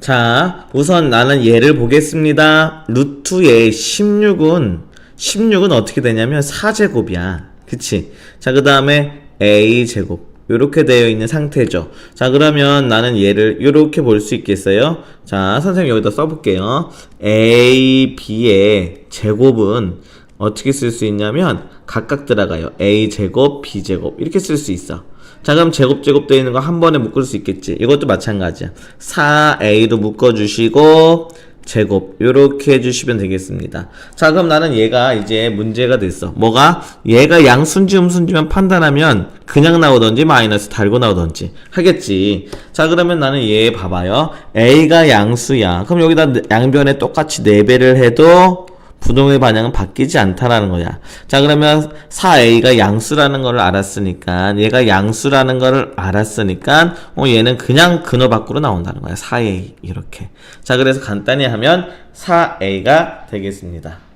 자, 우선 나는 얘를 보겠습니다. 루트의 16은, 16은 어떻게 되냐면 4제곱이야. 그치? 자, 그 다음에 A제곱. 요렇게 되어 있는 상태죠. 자, 그러면 나는 얘를 요렇게 볼 수 있겠어요? 자, 선생님 여기다 써볼게요. A, B의 제곱은 어떻게 쓸 수 있냐면 각각 들어가요. A제곱, B제곱. 이렇게 쓸 수 있어. 자, 그럼 제곱, 제곱 되어 있는 거 한 번에 묶을 수 있겠지. 이것도 마찬가지야. 4A로 묶어 주시고, 제곱. 요렇게 해주시면 되겠습니다. 자, 그럼 나는 얘가 이제 문제가 됐어. 뭐가? 얘가 양순지, 음순지만 판단하면 그냥 나오던지 마이너스 달고 나오던지 하겠지. 자, 그러면 나는 얘 봐봐요. A가 양수야. 그럼 여기다 양변에 똑같이 4배를 해도 부동의 반향은 바뀌지 않다라는 거야. 자, 그러면 4a가 양수라는 걸 알았으니까, 얘가 양수라는 걸 알았으니까, 어, 얘는 그냥 근어 밖으로 나온다는 거야. 4a. 이렇게. 자, 그래서 간단히 하면 4a가 되겠습니다.